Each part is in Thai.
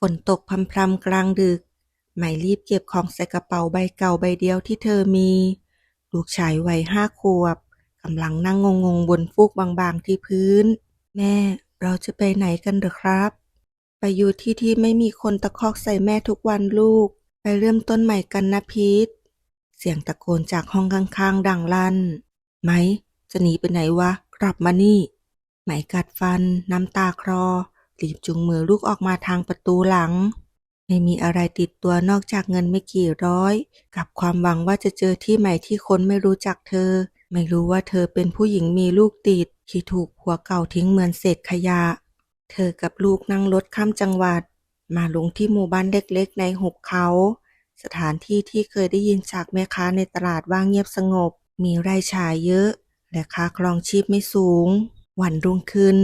ฝนตกพรำๆกลางดึก ไหมรีบเก็บของใส่กระเป๋าใบเก่าใบเดียวที่เธอมี ลูกชายวัยห้าขวบกำลังนั่งงงๆบนฟูกบางๆที่พื้น แม่เราจะไปไหนกันเหรอครับ ไปอยู่ที่ที่ไม่มีคนตะคอกใส่แม่ทุกวันลูก ไปเริ่มต้นใหม่กันนะพีทเสียงตะโกนจากห้องข้างๆ ดังลั่น ไหม จะหนีไปไหนวะ กลับมานี่ ไหมกัดฟัน น้ำตาคลอ รีบจุงมือลูกออกมาทางประตูหลัง ไม่มีอะไรติดตัวนอกจากเงินไม่กี่ร้อย กับความหวังว่าจะเจอที่ใหม่ที่คนไม่รู้จักเธอ ไม่รู้ว่าเธอเป็นผู้หญิงมีลูกติด ที่ถูกผัวเก่าทิ้งเหมือนเศษขยะ เธอกับลูกนั่งรถข้ามจังหวัด มาลงที่หมู่บ้านเล็กๆ ในหุบเขา สถานที่ที่เคยได้ยินจากแม่ค้าในตลาดว่างเงียบสงบ มีไร่ชายเยอะ และค่าครองชีพไม่สูง วันรุ่งขึ้น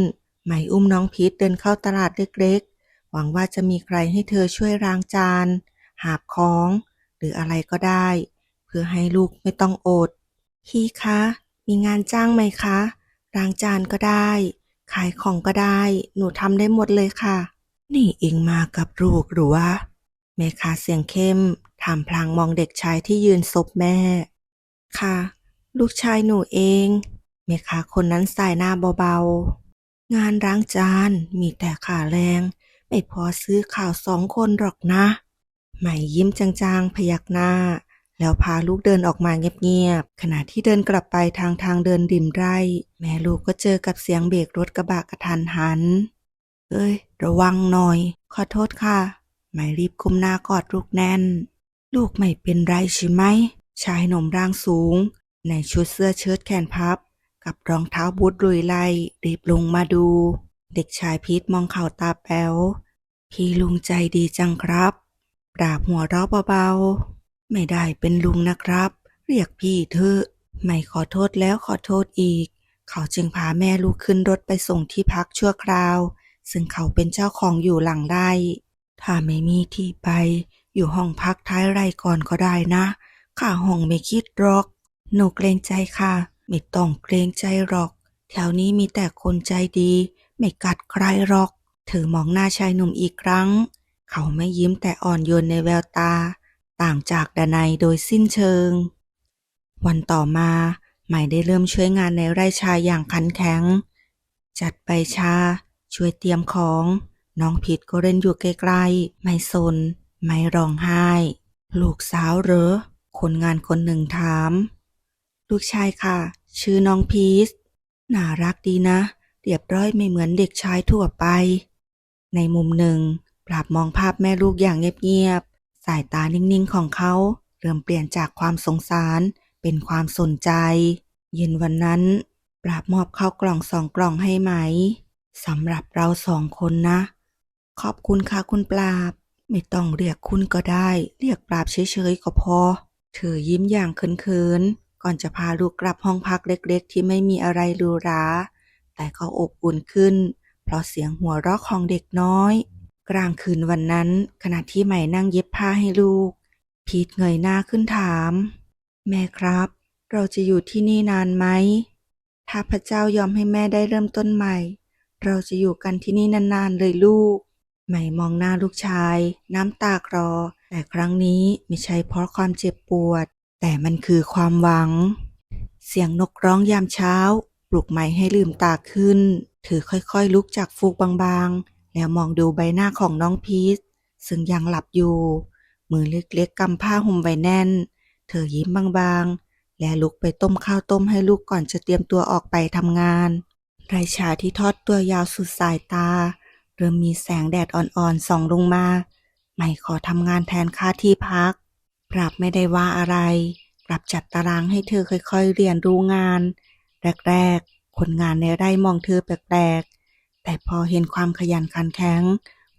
ไหมอุ้มน้องพีทเดินเข้าตลาดเล็กๆ หวังว่าจะมีใครให้เธอช่วยล้างจาน หาบของ หรืออะไรก็ได้ เพื่อให้ลูกไม่ต้องอด พี่คะ มีงานจ้างไหมคะล้างจานก็ได้ ขายของก็ได้ หนูทำได้หมดเลยค่ะ นี่เองมากับลูกหรือวะแม่ค้าเสียงเข้มถามพลางมองเด็กชายที่ยืนซบแม่ ค่ะ ลูกชายหนูเอง แม่ค้าคนนั้นสายหน้าเบาๆ งานล้างจานมีแต่ค่าแรง ไม่พอซื้อข้าวสองคนหรอกนะไหมยิ้มจางๆ พยักหน้า แล้วพาลูกเดินออกมาเงียบๆ ขณะที่เดินกลับไปทางทางเดินริมไร่ แม่ลูกก็เจอกับเสียงเบรกรถกระบะกระทันหัน เอ้ย ระวังหน่อย ขอโทษค่ะไหมรีบคุมหน้ากอดลูกแน่น ลูกไม่เป็นไรใช่ไหม ชายหนุ่มร่างสูง ในชุดเสื้อเชิ้ตแขนพับ กับรองเท้าบูทลุยไล่รีบลงมาดู เด็กชายพีทมองเข่าตาแป๋ว พี่ลุงใจดีจังครับปราบหัวเราะเบาๆ ไม่ได้เป็นลุงนะครับ เรียกพี่เถอะไม่ขอโทษแล้วขอโทษอีก เขาจึงพาแม่ลูกขึ้นรถไปส่งที่พักชั่วคราว ซึ่งเขาเป็นเจ้าของอยู่หลังไร่ถ้าไม่มีที่ไป อยู่ห้องพักท้ายไร่ก่อนก็ได้นะ ค่าห้องไม่คิดรอก หนูเกรงใจค่ะ ไม่ต้องเกรงใจหรอก แถวนี้มีแต่คนใจดี ไม่กัดใครหรอก เธอมองหน้าชายหนุ่มอีกครั้ง เขาไม่ยิ้มแต่อ่อนโยนในแววตา ต่างจากดานัยโดยสิ้นเชิง วันต่อมาใหม่ได้เริ่มช่วยงานในไร่ชาอย่างขันแข็ง จัดใบชา ช่วยเตรียมของ น้องผิดก็เล่นอยู่ใกล้ๆ ไม่สน ไม่ร้องไห้ ลูกสาวเหรอ คนงานคนหนึ่งถาม ลูกชายค่ะ ชื่อน้องพีชน่ารักดีนะ เรียบร้อยไม่เหมือนเด็กชายทั่วไป ในมุมหนึ่ง ปราบมองภาพแม่ลูกอย่างเงียบๆ สายตานิ่งๆของเขา เริ่มเปลี่ยนจากความสงสารเป็นความสนใจ เย็นวันนั้น ปราบมอบข้าวกล่องสองกล่องให้ไหมสำหรับเราสองคนนะ ขอบคุณค่ะคุณปราบ ไม่ต้องเรียกคุณก็ได้ เรียกปราบเฉยๆก็พอ เธอยิ้มอย่างเขินๆ ก่อนจะพาลูกกลับห้องพักเล็กๆ ที่ไม่มีอะไรหรูหราแต่ก็อบอุ่นขึ้น เพราะเสียงหัวเราะของเด็กน้อย กลางคืนวันนั้น ขณะที่ใหม่นั่งเย็บผ้าให้ลูก พีทเงยหน้าขึ้นถาม แม่ครับ เราจะอยู่ที่นี่นานไหมถ้าพระเจ้ายอมให้แม่ได้เริ่มต้นใหม่ เราจะอยู่กันที่นี่นานๆเลยลูก ใหม่มองหน้าลูกชาย น้ำตาคลอแต่ครั้งนี้ไม่ใช่เพราะความเจ็บปวด แต่มันคือความหวัง เสียงนกร้องยามเช้า ปลุกไหมให้ลืมตาขึ้น เธอค่อยๆลุกจากฟูกบางๆ แล้วมองดูใบหน้าของน้องพีชซึ่งยังหลับอยู่ มือเล็กๆกำผ้าห่มไว้แน่น เธอยิ้มบางๆ และลุกไปต้มข้าวต้มให้ลูกก่อนจะเตรียมตัวออกไปทำงาน ไรชาที่ทอดตัวยาวสุดสายตา เริ่มมีแสงแดดอ่อนๆส่องลงมา ไม่ขอทำงานแทนค่าที่พัก ปรับไม่ได้ว่าอะไรปรับจัดตารางให้เธอค่อยๆเรียนรู้งาน แรกๆ คนงานในไร่มองเธอแปลกๆ แต่พอเห็นความขยันขันแข็ง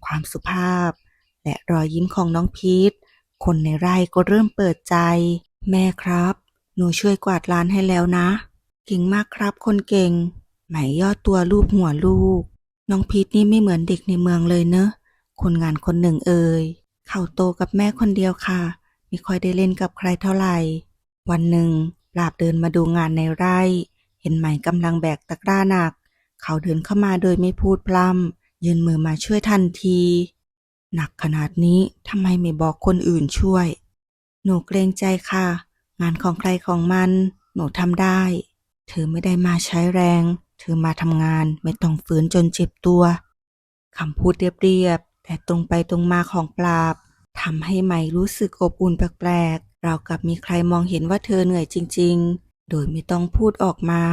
ความสุภาพ และรอยยิ้มของน้องพีท คนในไร่ก็เริ่มเปิดใจ แม่ครับ หนูช่วยกวาดลานให้แล้วนะ เก่งมากครับคนเก่ง ไหมย่อตัวรูปหัวลูก น้องพีทนี่ไม่เหมือนเด็กในเมืองเลยเนอะ คนงานคนหนึ่งเอ่ย เขาโตกับแม่คนเดียวค่ะ ไม่ค่อยได้เล่นกับใครเท่าไหร่ วันหนึ่งปราบเดินมาดูงานในไร่ เห็นไหมกำลังแบกตะกร้าหนัก เขาเดินเข้ามาโดยไม่พูดพร่ำยื่นมือมาช่วยทันที หนักขนาดนี้ทำไมไม่บอกคนอื่นช่วย หนูเกรงใจค่ะ งานของใครของมัน หนูทำได้ เธอไม่ได้มาใช้แรง เธอมาทำงานไม่ต้องฝืนจนเจ็บตัวคำพูดเรียบๆแต่ตรงไปตรงมาของปราบ ทำให้ไมรู้สึกอบอุ่นแปลกๆ เรากับมีใครมองเห็นว่าเธอเหนื่อยจริง ๆ โดยไม่ต้องพูดออกมา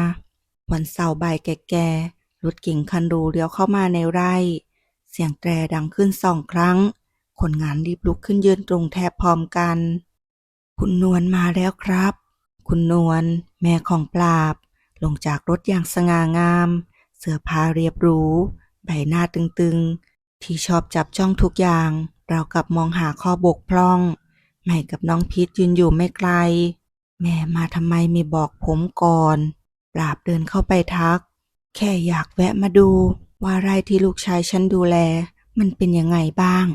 วันเสาร์บ่ายแก่ๆ รถเก๋งคันหรูเลี้ยวเข้ามาในไร่ เสียงแตรดังขึ้นสองครั้ง คนงานรีบลุกขึ้นยืนตรงแทบพร้อมกัน คุณนวลมาแล้วครับ คุณนวลแม่ของปราบ ลงจากรถอย่างสง่างาม เสื้อผ้าเรียบหรู ใบหน้าตึงๆ ที่ชอบจับจ้องทุกอย่าง เราวกับมองหาข้อบกพร่อง ใหม่กับน้องพีทยืนอยู่ไม่ไกล แม่มาทำไมไม่บอกผมก่อน ปราบเดินเข้าไปทัก แค่อยากแวะมาดูว่าไร่ที่ลูกชายฉันดูแล มันเป็นยังไงบ้าง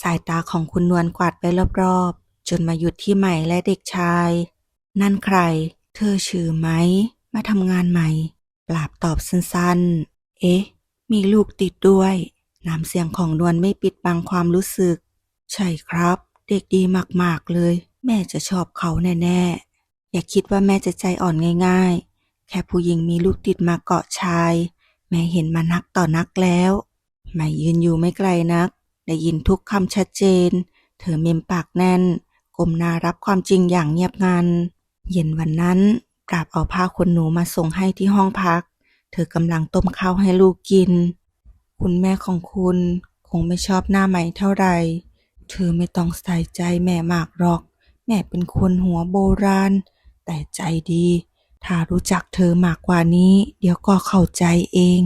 สายตาของคุณนวลกวาดไปรอบๆ จนมาหยุดที่ใหม่และเด็กชาย นั่นใคร เธอชื่อไหม มาทำงานใหม่ ปราบตอบสั้นๆ เอ๊ะ มีลูกติดด้วย น้ำเสียงของนวลไม่ปิดบังความรู้สึก ใช่ครับ เด็กดีมากๆเลย แม่จะชอบเขาแน่ๆ อย่าคิดว่าแม่จะใจอ่อนง่าย ๆ แค่ผู้หญิงมีลูกติดมาเกาะชาย แม่เห็นมานักต่อนักแล้วไม่ยืนอยู่ไม่ไกลนัก ได้ยินทุกคำชัดเจน เธอเมมปากแน่นก้มหน้ารับความจริงอย่างเงียบงัน เย็นวันนั้นปราบเอาผ้าขนหนูมาส่งให้ที่ห้องพัก เธอกำลังต้มข้าวให้ลูกกิน คุณแม่ของคุณคงไม่ชอบหน้าไหม่เท่าไหร่ เธอไม่ต้องใส่ใจแม่มากหรอก แม่เป็นคนหัวโบราณ แต่ใจดี ถ้ารู้จักเธอมากกว่านี้ เดี๋ยวก็เข้าใจเอง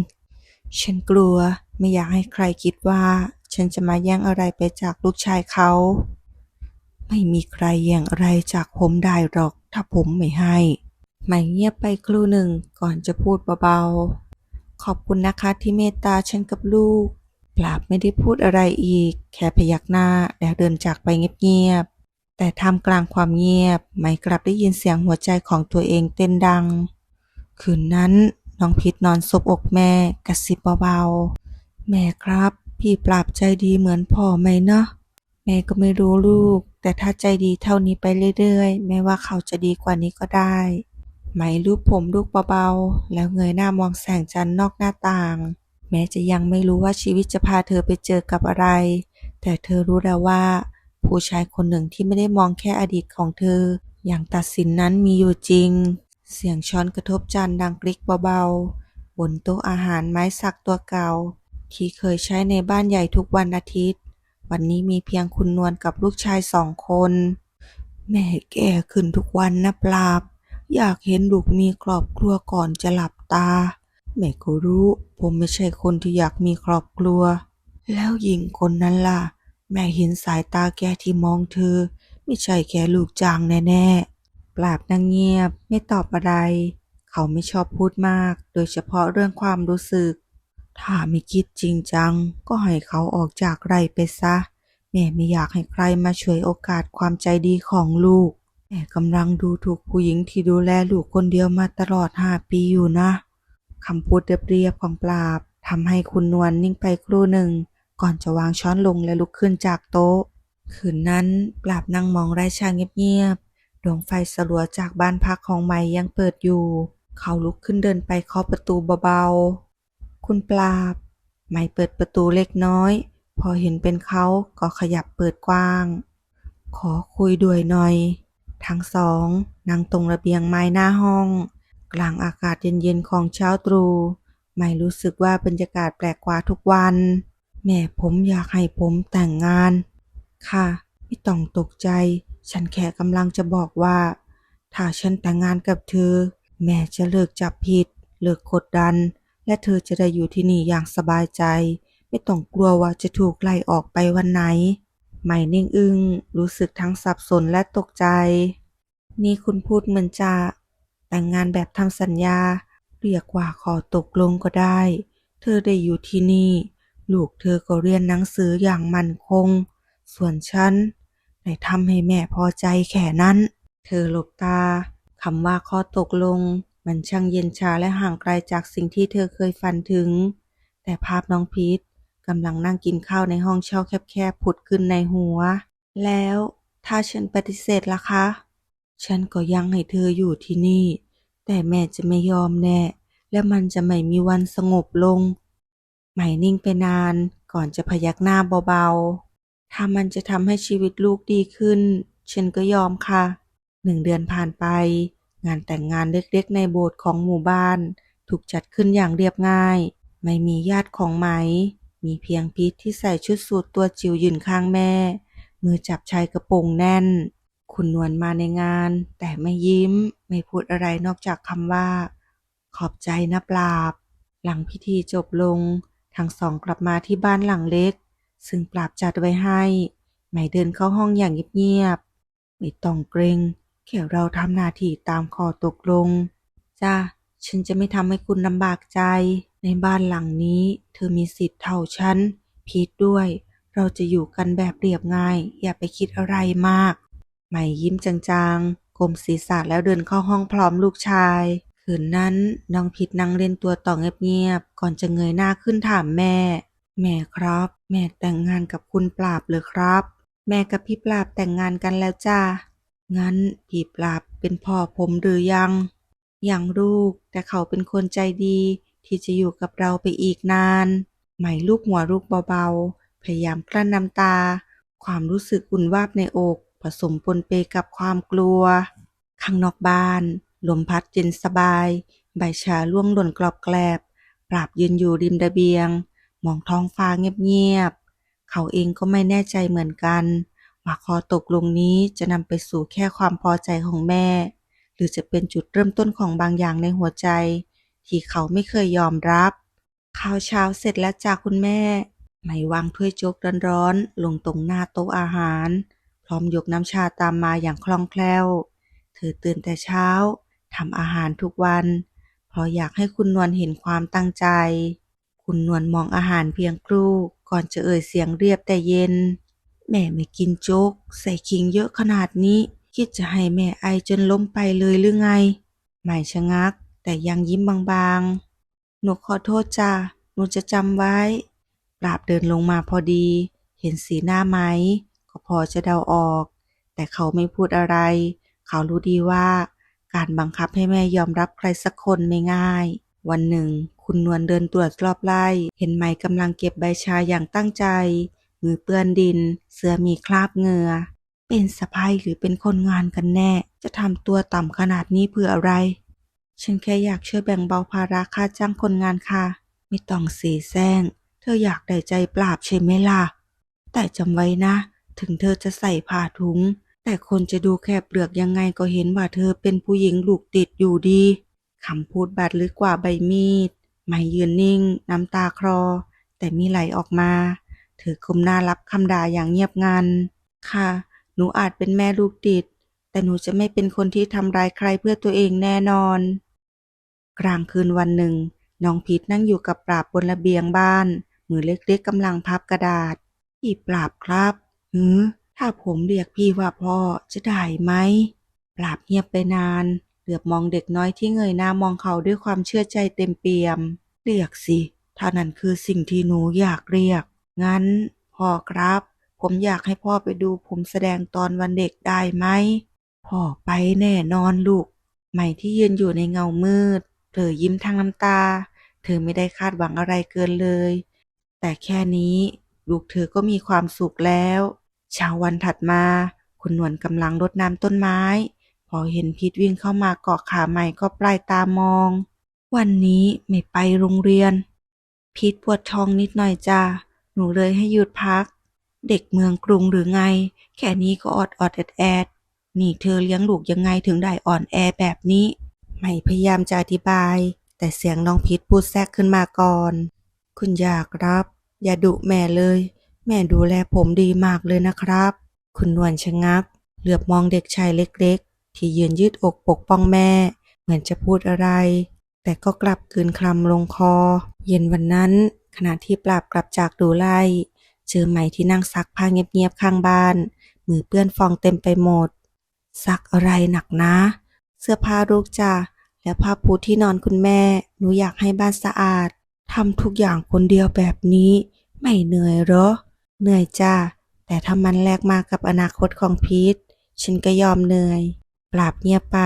ฉันกลัวไม่อยากให้ใครคิดว่า ฉันจะมาแย่งอะไรไปจากลูกชายเขา ไม่มีใครแย่งอะไรจากผมได้หรอก ถ้าผมไม่ให้ ไม่เงียบไปครู่หนึ่งก่อนจะพูดเบาๆ ขอบคุณนะคะที่เมตตาฉันกับลูก ปราบไม่ได้พูดอะไรอีก แค่พยักหน้าแล้วเดินจากไปเงียบๆ แต่ท่ามกลางความเงียบ ไม่กลับได้ยินเสียงหัวใจของตัวเองเต้นดัง คืนนั้นน้องพิษนอนซบอกแม่กระซิบเบาๆ แม่ครับ พี่ปราบใจดีเหมือนพ่อไหมเนาะแม่ก็ไม่รู้ลูก แต่ถ้าใจดีเท่านี้ไปเรื่อยๆ แม่ว่าเขาจะดีกว่านี้ก็ได้ ไหมลูบผมลูกเบาๆ แล้วเงยหน้ามองแสงจันทร์นอกหน้าต่าง แม้จะยังไม่รู้ว่าชีวิตจะพาเธอไปเจอกับอะไร แต่เธอรู้แล้วว่า ผู้ชายคนหนึ่งที่ไม่ได้มองแค่อดีตของเธอ อย่างตัดสินนั้นมีอยู่จริง เสียงช้อนกระทบจานดังกริกเบาๆ บนโต๊ะอาหารไม้สักตัวเก่า ที่เคยใช้ในบ้านใหญ่ทุกวันอาทิตย์ วันนี้มีเพียงคุณนวลกับลูกชายสองคน แม่แก่ขึ้นทุกวันนะปราบ อยากเห็นลูกมีครอบครัวก่อนจะหลับตา แม่ก็รู้ ผมไม่ใช่คนที่อยากมีครอบครัว แล้วหญิงคนนั้นล่ะ แม่เห็นสายตาแกที่มองเธอ ไม่ใช่แค่ลูกจางแน่ๆ ปราบนั่งเงียบไม่ตอบอะไร เขาไม่ชอบพูดมาก โดยเฉพาะเรื่องความรู้สึก ถ้าไม่คิดจริงจัง ก็ให้เขาออกจากไรไปซะ แม่ไม่อยากให้ใครมาช่วยโอกาสความใจดีของลูก แม่กำลังดูถูกผู้หญิงที่ดูแลลูกคนเดียวมาตลอดห้าปีอยู่นะคำพูดเรียบๆของปราบทำให้คุณนวลนิ่งไปครู่หนึ่ง ก่อนจะวางช้อนลงและลุกขึ้นจากโต๊ะ คืนนั้นปราบนั่งมองไร่ชาเงียบๆดวงไฟสลัวจากบ้านพักของไม้ยังเปิดอยู่ เขาลุกขึ้นเดินไปเคาะประตูเบาๆ คุณปราบ ไม้เปิดประตูเล็กน้อย พอเห็นเป็นเขาก็ขยับเปิดกว้าง ขอคุยด้วยหน่อย ทั้งสองนั่งตรงระเบียงไม้หน้าห้อง กลางอากาศเย็นๆของเช้าตรู่ไม่รู้สึกว่าบรรยากาศแปลกกว่าทุกวัน แม่ผมอยากให้ผมแต่งงาน ค่ะ ไม่ต้องตกใจ ฉันแค่กำลังจะบอกว่า ถ้าฉันแต่งงานกับเธอ แม่จะเลิกจับผิด เลิกกดดัน และเธอจะได้อยู่ที่นี่อย่างสบายใจ ไม่ต้องกลัวว่าจะถูกไล่ออกไปวันไหน ไม่นิ่งอึง้งรู้สึกทั้งสับสนและตกใจ นี่คุณพูดเหมือนจะ แต่งงานแบบทำสัญญา เรียกว่าขอตกลงก็ได้ เธอได้อยู่ที่นี่ ลูกเธอก็เรียนหนังสืออย่างมั่นคง ส่วนฉันได้ทำให้แม่พอใจแค่นั้น เธอหลบตาคำว่าข้อตกลง มันช่างเย็นชาและห่างไกลจากสิ่งที่เธอเคยฝันถึง แต่ภาพน้องพีท กำลังนั่งกินข้าวในห้องเช่าแคบๆผุดขึ้นในหัว แล้วถ้าฉันปฏิเสธล่ะคะ ฉันก็ยังให้เธออยู่ที่นี่ แต่แม่จะไม่ยอมแน่ และมันจะไม่มีวันสงบลง ไหมนิ่งไปนานก่อนจะพยักหน้าเบาๆ ถ้ามันจะทำให้ชีวิตลูกดีขึ้น ฉันก็ยอมค่ะ หนึ่งเดือนผ่านไป งานแต่งงานเล็กๆ ในโบสถ์ของหมู่บ้าน ถูกจัดขึ้นอย่างเรียบง่าย ไม่มีญาติของไหม มีเพียงพีทที่ใส่ชุดสูทตัวจิ๋วยืนข้างแม่ มือจับชายกระโปรงแน่น คุณนวลมาในงาน แต่ไม่ยิ้ม ไม่พูดอะไรนอกจากคำว่า ขอบใจนะปราบ หลังพิธีจบลง ทั้งสองกลับมาที่บ้านหลังเล็ก ซึ่งปราบจัดไว้ให้ไหมเดินเข้าห้องอย่างเงียบๆไม่ต้องเกรงแค่เราทำหน้าที่ตามขอตกลง จ้า ฉันจะไม่ทำให้คุณลำบากใจ ในบ้านหลังนี้เธอมีสิทธิ์เท่าฉัน พีทด้วย เราจะอยู่กันแบบเรียบง่าย อย่าไปคิดอะไรมากไหมยิ้มจางๆกลมศีรษะแล้วเดินเข้าห้องพร้อมลูกชาย คืนนั้นน้องพิษนั่งเล่นตัวต่อเงียบๆ ก่อนจะเงยหน้าขึ้นถามแม่ แม่ครับ แม่แต่งงานกับคุณปราบเลยครับ แม่กับพี่ปราบแต่งงานกันแล้วจ้า งั้นพี่ปราบเป็นพ่อผมหรือยัง ยังลูก แต่เขาเป็นคนใจดี ที่จะอยู่กับเราไปอีกนาน ไหมลูกหัวลูกเบาๆ พยายามกลั้นน้ำตา ความรู้สึกอุ่นวาบในอกผสมปนเปกับความกลัว ข้างนอกบ้าน ลมพัดเย็นสบาย ใบชาล่วงหล่นกรอบแกลบ ปราบยืนอยู่ริมระเบียง มองท้องฟ้าเงียบๆ เขาเองก็ไม่แน่ใจเหมือนกันว่าข้อตกลงนี้จะนำไปสู่แค่ความพอใจของแม่ หรือจะเป็นจุดเริ่มต้นของบางอย่างในหัวใจ ที่เขาไม่เคยยอมรับ ข้าวเช้าเสร็จแล้วจากคุณแม่ไหมวางถ้วยโจ๊กร้อนๆลงตรงหน้าโต๊ะอาหาร พร้อมยกน้ำชาตามมาอย่างคล่องแคล่ว เธอตื่นแต่เช้าทำอาหารทุกวัน เพราะอยากให้คุณนวลเห็นความตั้งใจ คุณนวลมองอาหารเพียงครู่ก่อนจะเอ่ยเสียงเรียบแต่เย็น แม่ไม่กินโจ๊ก ใส่ขิงเยอะขนาดนี้ คิดจะให้แม่ไอจนล้มไปเลยหรือไงหมายชะงัก แต่ยังยิ้มบางๆ หนูขอโทษจ้าหนูจะจำไว้ ปราบเดินลงมาพอดี เห็นสีหน้าไหม ก็พอจะเดาออก แต่เขาไม่พูดอะไร เขารู้ดีว่า การบังคับให้แม่ยอมรับใครสักคนไม่ง่าย วันหนึ่ง คุณนวลเดินตรวจรอบไร่ เห็นไหมกำลังเก็บใบชาอย่างตั้งใจ มือเปื้อนดิน เสื้อมีคราบเหงื่อเป็นสะพายหรือเป็นคนงานกันแน่ จะทำตัวต่ำขนาดนี้เพื่ออะไร ฉันแค่อยากช่วยแบ่งเบาภาระค่าจ้างคนงานค่ะ ไม่ต้องเสีแซงเธออยากได้ใจปราบใช่ไหมล่ะ แต่จำไว้นะ ถึงเธอจะใส่ผ้าถุง แต่คนจะดูแค่เปลือกยังไงก็เห็นว่าเธอเป็นผู้หญิงลูกติดอยู่ดีคำพูดบาดลึกกว่าใบมีด ไม่ยืนนิ่ง น้ำตาคลอ แต่มีไหลออกมา เธอก้มหน้ารับคำด่าอย่างเงียบงัน ค่ะ หนูอาจเป็นแม่ลูกติด แต่หนูจะไม่เป็นคนที่ทำร้ายใครเพื่อตัวเองแน่นอน กลางคืนวันหนึ่ง น้องพีทนั่งอยู่กับปราบบนระเบียงบ้าน มือเล็กๆกำลังพับกระดาษ พี่ปราบครับหือถ้าผมเรียกพี่ว่าพ่อจะได้ไหม ปราบเงียบไปนาน เหลือบมองเด็กน้อยที่เงยหน้ามองเขาด้วยความเชื่อใจเต็มเปี่ยม เรียกสิถ้านั่นคือสิ่งที่หนูอยากเรียก งั้นพ่อครับ ผมอยากให้พ่อไปดูผมแสดงตอนวันเด็กได้ไหมพ่อไปแน่นอนลูก ใหม่ที่ยืนอยู่ในเงามืด ลอยิ้มทั้งน้ำตา เธอไม่ได้คาดหวังอะไรเกินเลย แต่แค่นี้ลูกเธอก็มีความสุขแล้ว เช้าวันถัดมา คุณนวลกำลังรดน้ำต้นไม้ พอเห็นพีทวิ่งเข้ามาเกาะขาใหม่ก็ปลายตามอง วันนี้ไม่ไปโรงเรียนพีทปวดท้องนิดหน่อยจ้าหนูเลยให้หยุดพัก เด็กเมืองกรุงหรือไง แค่นี้ก็อดอดแอดแอดนี่เธอเลี้ยงลูกยังไงถึงได้อ่อนแอแบบนี้ ไม่พยายามจะอธิบาย แต่เสียงน้องพีทพูดแทรกขึ้นมาก่อน คุณอยากรับ อย่าดุแม่เลย แม่ดูแลผมดีมากเลยนะครับ คุณนวลชะงัก เหลือบมองเด็กชายเล็กๆ ที่ยืนยืดอกปกป้องแม่ เหมือนจะพูดอะไร แต่ก็กลับกลืนคลำลงคอ เย็นวันนั้น ขณะที่ปราบกลับจากดูไล่เจอไหมที่นั่งซักผ้าเงียบๆข้างบ้าน มือเปื้อนฟองเต็มไปหมด ซักอะไรหนักนะ เสื้อผ้าลูกจ้ะและผ้าปูที่นอนคุณแม่ หนูอยากให้บ้านสะอาดทำทุกอย่างคนเดียวแบบนี้ ไม่เหนื่อยหรอ เหนื่อยจ้า แต่ถ้ามันแลกมากับอนาคตของพีทฉันก็ยอมเหนื่อย ปราบเงียบไป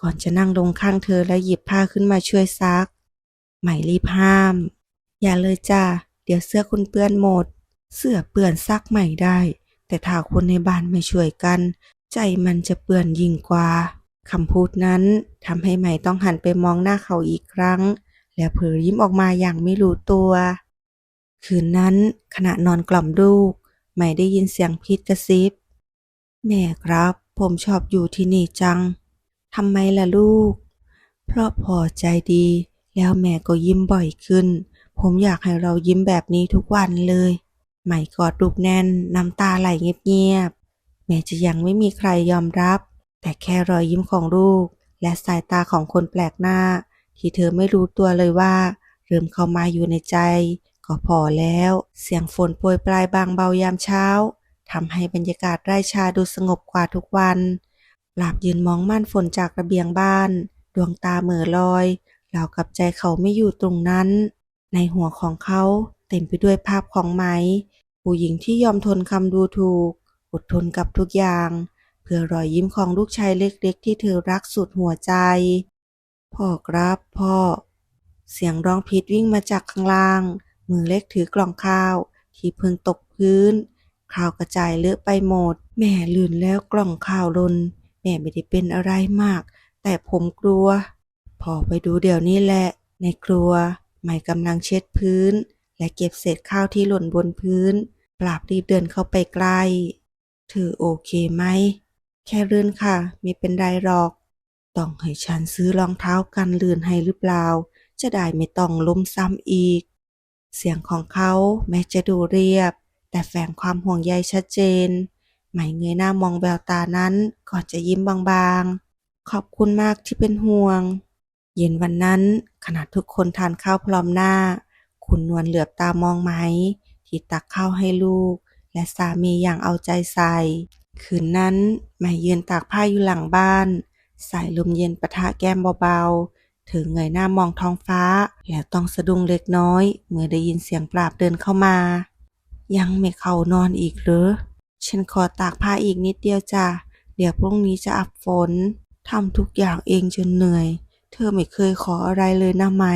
ก่อนจะนั่งลงข้างเธอและหยิบผ้าขึ้นมาช่วยซัก ไหมรีบห้าม อย่าเลยจ้า เดี๋ยวเสื้อคุณเปื้อนหมด เสื้อเปื้อนซักใหม่ได้ แต่ถ้าคนในบ้านไม่ช่วยกัน ใจมันจะเปื้อนยิ่งกว่า คำพูดนั้นทำให้ไหม่ต้องหันไปมองหน้าเขาอีกครั้ง แล้วเผลอยิ้มออกมาอย่างไม่รู้ตัว คืนนั้นขณะนอนกล่อมลูกไหม่ได้ยินเสียงพีทกระซิบ แม่ครับ ผมชอบอยู่ที่นี่จังทำไมล่ะลูก เพราะพอใจดี แล้วแม่ก็ยิ้มบ่อยขึ้น ผมอยากให้เรายิ้มแบบนี้ทุกวันเลยไหม่กอดลูกแน่นน้ำตาไหลเงียบๆแม้จะยังไม่มีใครยอมรับ แต่แค่รอยยิ้มของลูก และสายตาของคนแปลกหน้า ที่เธอไม่รู้ตัวเลยว่าเริ่มเข้ามาอยู่ในใจ ก็พอแล้ว เสียงฝนโปรยปลายบางเบายามเช้าทำให้บรรยากาศไร่ชาดูสงบกว่าทุกวันหลาบยืนมองม่านฝนจากระเบียงบ้าน ดวงตาเหม่อลอยรากับใจเขาไม่อยู่ตรงนั้น ในหัวของเขาเต็มไปด้วยภาพของไหม ผู้หญิงที่ยอมทนคำดูถูก อดทนกับทุกอย่าง เพื่อรอยยิ้มของลูกชายเล็กๆ ที่เธอรักสุดหัวใจ พ่อครับพ่อ เสียงร้องพีดวิ่งมาจากข้างล่าง มือเล็กถือกล่องข้าว ที่เพิ่งตกพื้นข้าวกระจายเลอะไปหมด แม่ลื่นแล้วกล่องข้าวลน แม่ไม่ได้เป็นอะไรมาก แต่ผมกลัว พ่อไปดูเดี๋ยวนี้แหละ ในครัวไหมกำลังเช็ดพื้น และเก็บเศษข้าวที่หล่นบนพื้น ปราบรีบเดินเข้าไปใกล้ เธอโอเคไหม แค่ลื่นค่ะ ไม่เป็นไรหรอก ต้องให้ฉันซื้อรองเท้ากันลื่นให้หรือเปล่า จะได้ไม่ต้องล้มซ้ำอีก เสียงของเขาแม้จะดูเรียบ แต่แฝงความห่วงใยชัดเจน ไหมเงยหน้ามองแววตานั้นก่อนจะยิ้มบางๆ ขอบคุณมากที่เป็นห่วง เย็นวันนั้นขณะทุกคนทานข้าวพร้อมหน้า คุณนวลเหลือบตามองไหม ที่ตักข้าวให้ลูก และสามีอย่างเอาใจใส่ คืนนั้นไหมยืนตากผ้าอยู่หลังบ้าน สายลมเย็นปะทะแก้มเบาๆ เธอเงยหน้ามองท้องฟ้า แล้วต้องสะดุ้งเล็กน้อย เมื่อได้ยินเสียงปราบเดินเข้ามา ยังไม่เข้านอนอีกเหรอ ฉันขอตากผ้าอีกนิดเดียวจ้ะ เดี๋ยวพรุ่งนี้จะอับฝน ทำทุกอย่างเองจนเหนื่อย เธอไม่เคยขออะไรเลยนะไหม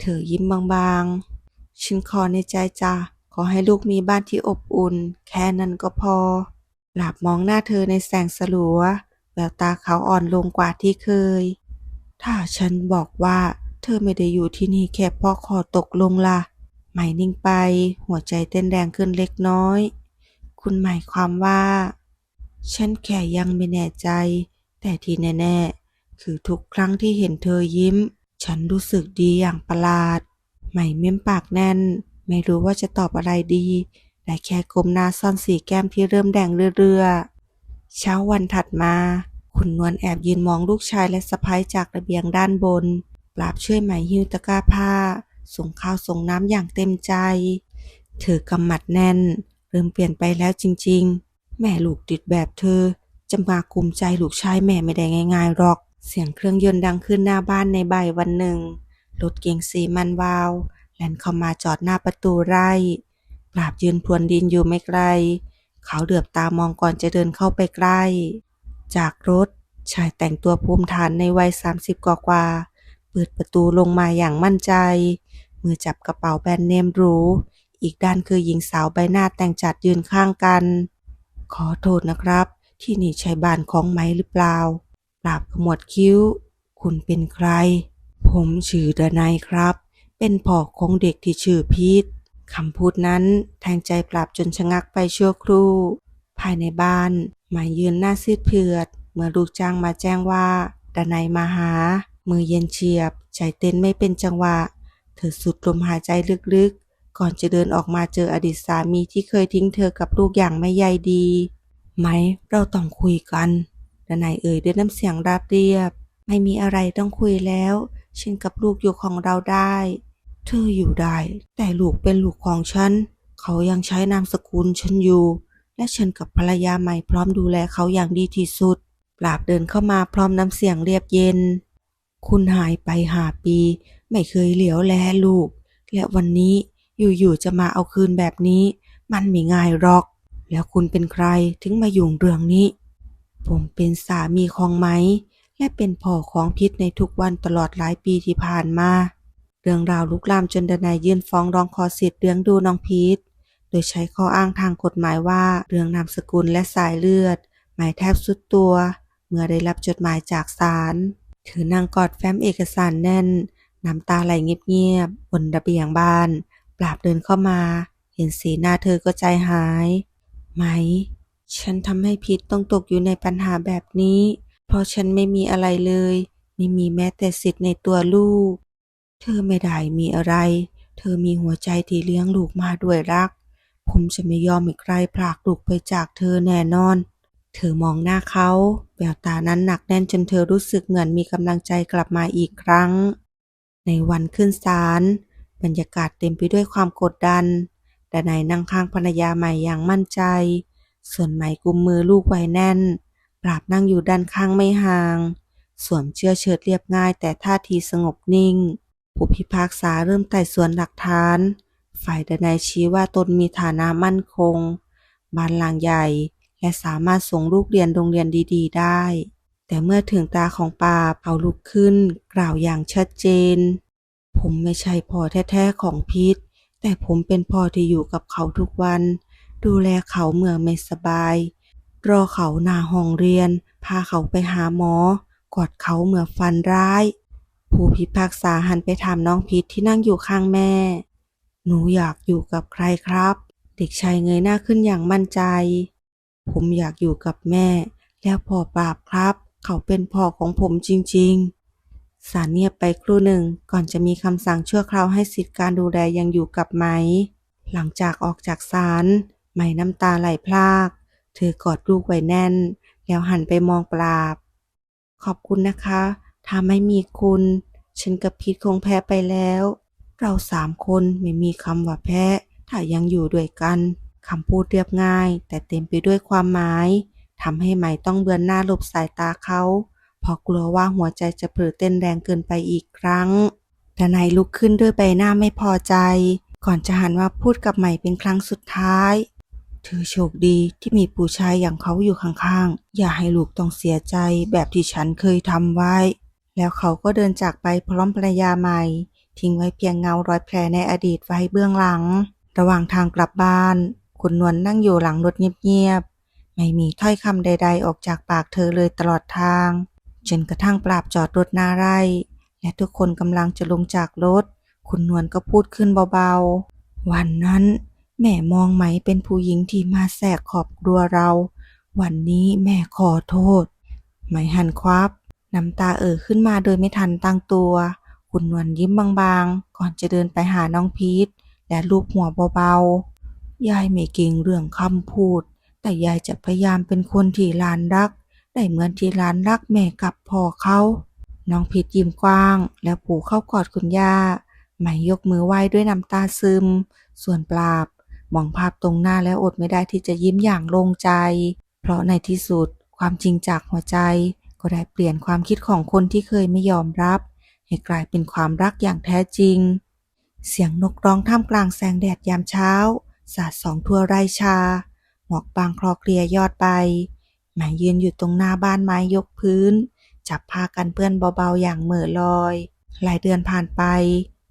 เธอยิ้มบางๆ ฉันขอในใจจ้ะ ขอให้ลูกมีบ้านที่อบอุ่น แค่นั้นก็พอ หลับมองหน้าเธอในแสงสลัว แววตาเขาอ่อนลงกว่าที่เคย ถ้าฉันบอกว่าเธอไม่ได้อยู่ที่นี่แค่เพราะขอตกลงล่ะไหมนิ่งไป หัวใจเต้นแรงขึ้นเล็กน้อย คุณหมายความว่า ฉันแค่ยังไม่แน่ใจ แต่ที่แน่ๆ คือทุกครั้งที่เห็นเธอยิ้ม ฉันรู้สึกดีอย่างประหลาด ไหมเม้มปากแน่น ไม่รู้ว่าจะตอบอะไรดี แต่แค่ก้มหน้าซ่อนสีแก้มที่เริ่มแดงเรื่อๆเช้าวันถัดมา คุณนวลแอบยืนมองลูกชายและสะพ้ายจากระเบียงด้านบน ปราบช่วยไหมหิ้วตะกร้าผ้า ส่งข้าวส่งน้ำอย่างเต็มใจ เธอกำมัดแน่น เริ่มเปลี่ยนไปแล้วจริงๆ แม่ลูกติดแบบเธอ จะมากุมใจลูกชายแม่ไม่ได้ง่ายๆหรอก เสียงเครื่องยนต์ดังขึ้นหน้าบ้านในบ่ายวันหนึ่งรถเก๋งสีมันวาวแล่นเข้ามาจอดหน้าประตูไร่ ปราบยืนพรวนดินอยู่ไม่ไกล เขาเหลือบตามองก่อนจะเดินเข้าไปใกล้ จากรถชายแต่งตัวภูมิฐานในวัย 30 กว่ากว่า เปิดประตูลงมาอย่างมั่นใจ มือจับกระเป๋าแบรนด์เนมหรู อีกด้านคือหญิงสาวใบหน้าแต่งจัดยืนข้างกัน ขอโทษนะครับ ที่นี่ใช่บ้านของไหมหรือเปล่า ปราบขมวดคิ้ว คุณเป็นใคร ผมชื่อดนัยครับ เป็นพ่อของเด็กที่ชื่อพีท คำพูดนั้นแทงใจปราบจนชะงักไปชั่วครู่ ภายในบ้านหมายยืนหน้าซีดเผือด เมื่อลูกจ้างมาแจ้งว่าดนัยมาหา มือเย็นเฉียบ ใจเต้นไม่เป็นจังหวะ เธอสุดลมหายใจลึกๆ ก่อนจะเดินออกมาเจออดีตสามีที่เคยทิ้งเธอกับลูกอย่างไม่ใยดี ไหม เราต้องคุยกันดนัยเอ่ยด้วยน้ำเสียงราบเรียบ ไม่มีอะไรต้องคุยแล้ว ฉันกับลูกอยู่ของเราได้ เธออยู่ได้ แต่ลูกเป็นลูกของฉัน เขายังใช้นามสกุลฉันอยู่ และฉันกับภรรยาใหม่พร้อมดูแลเขาอย่างดีที่สุดปราบเดินเข้ามาพร้อมน้ำเสียงเรียบเย็น คุณหายไปหาปี ไม่เคยเหลียวแลลูก และวันนี้อยู่ๆจะมาเอาคืนแบบนี้ มันไม่ง่ายหรอก แล้วคุณเป็นใครถึงมายุ่งเรื่องนี้ ผมเป็นสามีของไหม และเป็นพ่อของพิษในทุกวันตลอดหลายปีที่ผ่านมา เรื่องราวลุกลามจนดนายยื่นฟ้องร้องขอสิทธิ์เลี้ยงดูน้องพีท โดยใช้ข้ออ้างทางกฎหมายว่าเรื่องนามสกุลและสายเลือด หมายแทบสุดตัว เมื่อได้รับจดหมายจากศาลถือนางกอดแฟ้มเอกสารแน่น น้ำตาไหลเงียบๆบนระเบียงบ้าน ปราบเดินเข้ามา เห็นสีหน้าเธอก็ใจหาย ไหม ฉันทำให้พิษต้องตกอยู่ในปัญหาแบบนี้ เพราะฉันไม่มีอะไรเลย ไม่มีแม้แต่สิทธิ์ในตัวลูก เธอไม่ได้มีอะไร เธอมีหัวใจที่เลี้ยงลูกมาด้วยรัก ผมจะไม่ยอมให้ใครพรากลูกไปจากเธอแน่นอน เธอมองหน้าเขาแววตานั้นหนักแน่นจนเธอรู้สึกเหมือนมีกำลังใจกลับมาอีกครั้ง ในวันขึ้นศาลบรรยากาศเต็มไปด้วยความกดดันดานายนั่งข้างภรรยาใหม่อย่างมั่นใจ ส่วนไหมกุมมือลูกไว้แน่น ปราบนั่งอยู่ด้านข้างไม่ห่าง สวมเชื่อเชิดเรียบง่ายแต่ท่าทีสงบนิ่ง ผู้พิพากษาเริ่มไต่สวนหลักฐาน ฝ่ายดนายชี้ว่าตนมีฐานะมั่นคง บ้านหลังใหญ่ และสามารถส่งลูกเรียนโรงเรียนดีๆ ได้ แต่เมื่อถึงตาของปาเอาลุกขึ้น กล่าวอย่างชัดเจน ผมไม่ใช่พ่อแท้ๆของพิษ แต่ผมเป็นพ่อที่อยู่กับเขาทุกวัน ดูแลเขาเมื่อไม่สบาย รอเขาหน้าห้องเรียน พาเขาไปหาหมอกอดเขาเมื่อฟันร้าย ผู้พิพากษาหันไปถามน้องพีทที่นั่งอยู่ข้างแม่ หนูอยากอยู่กับใครครับ เด็กชายเงยหน้าขึ้นอย่างมั่นใจ ผมอยากอยู่กับแม่ แล้วพ่อปราบครับ เขาเป็นพ่อของผมจริง ๆ สารเงียบไปครู่หนึ่งก่อนจะมีคำสั่งชั่วคราวให้สิทธิการดูแลยังอยู่กับไหม หลังจากออกจากศาลไหมน้ำตาไหลพราก เธอกอดลูกไว้แน่น แล้วหันไปมองปราบ ขอบคุณนะคะถ้าไม่มีคุณ ฉันกับพีทคงแพ้ไปแล้ว เราสามคนไม่มีคำว่าแพ้ ถ้ายังอยู่ด้วยกันคำพูดเรียบง่าย แต่เต็มไปด้วยความหมายทำให้ไหมต้องเบือนหน้าหลบสายตาเขาเพราะกลัวว่าหัวใจจะเผลอเต้นแรงเกินไปอีกครั้งดนายลุกขึ้นด้วยใบหน้าไม่พอใจ ก่อนจะหันมาพูดกับใหม่เป็นครั้งสุดท้าย เธอโชคดีที่มีผู้ชายอย่างเขาอยู่ข้างๆ อย่าให้ลูกต้องเสียใจแบบที่ฉันเคยทำไว้ แล้วเขาก็เดินจากไปพร้อมภรรยาใหม่ ทิ้งไว้เพียงเงารอยแผลในอดีตไว้เบื้องหลัง ระหว่างทางกลับบ้าน คุณนวลนั่งอยู่หลังรถเงียบๆ ไม่มีถ้อยคำใด ๆ ออกจากปากเธอเลยตลอดทาง จนกระทั่งปราบจอดรถหน้าไร่ และทุกคนกำลังจะลงจากรถ คุณนวลก็พูดขึ้นเบาๆ วันนั้น แม่มองไหมเป็นผู้หญิงที่มาแสกขอบครัวเรา วันนี้แม่ขอโทษ ไหมหันควับ น้ำตาเอ่อขึ้นมาโดยไม่ทันตั้งตัว คุณนวลยิ้มบางๆ ก่อนจะเดินไปหาน้องพีทและลูบหัวเบาๆ ยายไม่เก่งเรื่องคำพูด แต่ยายจะพยายามเป็นคนที่ลานรัก ได้เหมือนที่ลานรักแม่กับพ่อเขา น้องพีทยิ้มกว้าง แล้วผูกเข้ากอดคุณย่าไหมยกมือไหว้ด้วยน้ำตาซึม ส่วนปราบมองภาพตรงหน้าแล้วอดไม่ได้ที่จะยิ้มอย่างโล่งใจ เพราะในที่สุดความจริงจากหัวใจ ก็ได้เปลี่ยนความคิดของคนที่เคยไม่ยอมรับ ให้กลายเป็นความรักอย่างแท้จริง เสียงนกร้องท่ามกลางแสงแดดยามเช้า สาดสองทั่วไร่ชา หมอกบางคลอเคลียยอดใบหมายยืนอยู่ตรงหน้าบ้านไม้ยกพื้น จับผ้ากันเปื้อนเบาๆอย่างเหม่อลอย หลายเดือนผ่านไป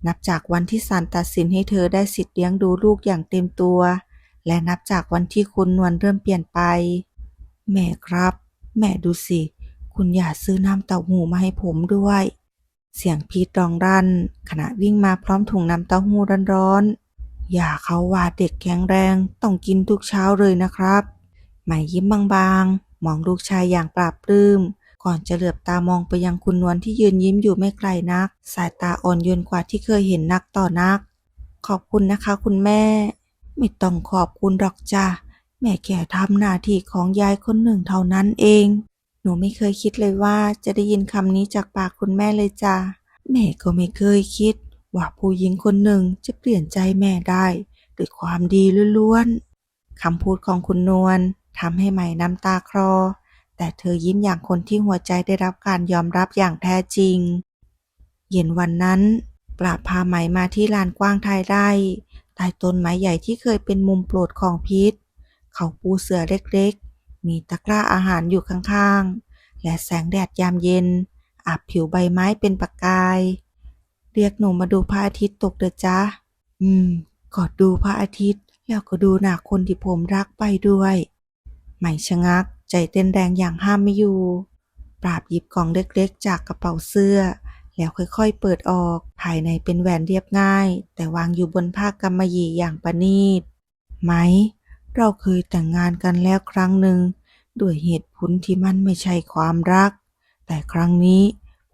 นับจากวันที่ศาลตัดสินให้เธอได้สิทธิ์เลี้ยงดูลูกอย่างเต็มตัว และนับจากวันที่คุณนวลเริ่มเปลี่ยนไป แม่ครับ แม่ดูสิ คุณอย่าซื้อน้ำเต้าหู้มาให้ผมด้วย เสียงพีทร้องรั่นขณะวิ่งมาพร้อมถุงน้ำเต้าหู้ร้อนๆ อย่าเขาว่าเด็กแข็งแรงต้องกินทุกเช้าเลยนะครับไหมยิ้มบางๆ มองลูกชายอย่างปราบปลื้ม ก่อนจะเหลือบตามองไปยังคุณนวลที่ยืนยิ้มอยู่ไม่ไกลนัก สายตาอ่อนโยนกว่าที่เคยเห็นนักต่อนัก ขอบคุณนะคะคุณแม่ ไม่ต้องขอบคุณหรอกจ้ะแม่แค่ทำหน้าที่ของยายคนหนึ่งเท่านั้นเอง นูไม่เคยคิดเลยว่าจะได้ยินคำนี้จากปากคุณแม่เลยจ้ะแม่ก็ไม่เคยคิด ว่าผู้หญิงคนหนึ่งจะเปลี่ยนใจแม่ได้ด้วยความดีล้วนๆคำพูดของคุณนวลทำให้ใหม่น้ำตาคลอ แต่เธอยิ้มอย่างคนที่หัวใจได้รับการยอมรับอย่างแท้จริง เย็นวันนั้น ปราบพาไหมมาที่ลานกว้างไทยไร่ใต้ต้นไม้ใหญ่ที่เคยเป็นมุมโปรดของพีทเขาปูเสือเล็กๆ มีตะกร้าอาหารอยู่ข้างๆ และแสงแดดยามเย็น อาบผิวใบไม้เป็นประกาย เรียกหนูมาดูพระอาทิตย์ตกเด้อจ้าอืม กอดดูพระอาทิตย์ แล้วก็ดูหน้าคนที่ผมรักไปด้วยไม่ชะงัก ใจเต้นแรงอย่างห้ามไม่อยู่ ปราบหยิบกล่องเล็กๆ จากกระเป๋าเสื้อ แล้วค่อยๆ เปิดออก ภายในเป็นแหวนเรียบง่าย แต่วางอยู่บนผ้ากำมะหยี่อย่างประณีต ไหม เราเคยแต่งงานกันแล้วครั้งหนึ่ง ด้วยเหตุผลที่มันไม่ใช่ความรัก แต่ครั้งนี้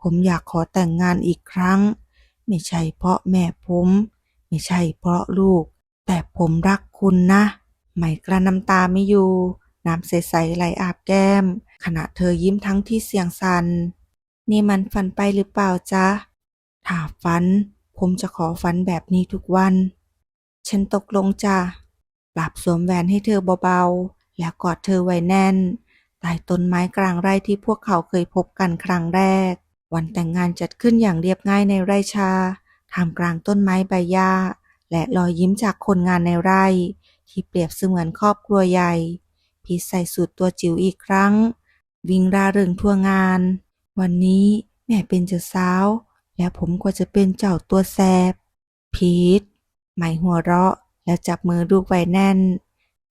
ผมอยากขอแต่งงานอีกครั้ง ไม่ใช่เพราะแม่ผม ไม่ใช่เพราะลูก แต่ผมรักคุณนะ ไหมกระน้ำตาไม่อยู่ น้ำใสๆไหลอาบแก้ม ขณะเธอยิ้มทั้งที่เสียงสัน่นนี่มันฝันไปหรือเปล่าจ๊ะ ถ้าฝัน ผมจะขอฝันแบบนี้ทุกวัน ฉันตกลงจ้ะ ปรับสวมแหวนให้เธอเบาๆ แล้วกอดเธอไว้แน่นใต้ต้นไม้กลางไร่ที่พวกเขาเคยพบกันครั้งแรก วันแต่งงานจัดขึ้นอย่างเรียบง่ายในไร่ชาท่ามกลางต้นไม้ใบหญ้า และรอยยิ้มจากคนงานในไร่ ที่เปรียบเสมือนครอบครัวใหญ่พีใส่สูตรตัวจิ๋วอีกครั้ง วิ่งราเริงทั่วงาน วันนี้แม่เป็นเจ้าสาว และผมก็จะเป็นเจ้าตัวแสบพีทไหมหัวเราะ แล้วจับมือลูกไว้แน่น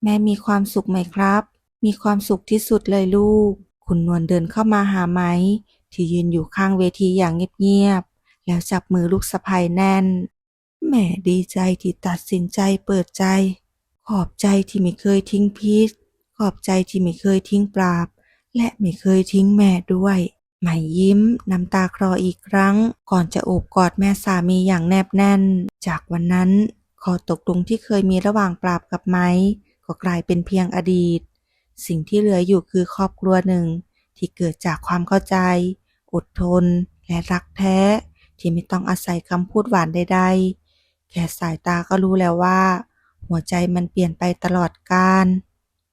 แม่มีความสุขไหมครับ มีความสุขที่สุดเลยลูก คุณนวลเดินเข้ามาหาไหม ที่ยืนอยู่ข้างเวทีอย่างเงียบๆ แล้วจับมือลูกสะใภ้แน่น แม่ดีใจที่ตัดสินใจเปิดใจ ขอบใจที่ไม่เคยทิ้งพีชขอบใจที่ไม่เคยทิ้งปราบ และไม่เคยทิ้งแม่ด้วยไหมยิ้มน้ำตาคลออีกครั้ง ก่อนจะโอบกอดแม่สามีอย่างแนบแน่น จากวันนั้น ข้อตกลงที่เคยมีระหว่างปราบกับไม้ก็กลายเป็นเพียงอดีต สิ่งที่เหลืออยู่คือครอบครัวหนึ่ง ที่เกิดจากความเข้าใจ อดทน และรักแท้ ที่ไม่ต้องอาศัยคำพูดหวานใดๆแค่สายตาก็รู้แล้วว่า หัวใจมันเปลี่ยนไปตลอดกาล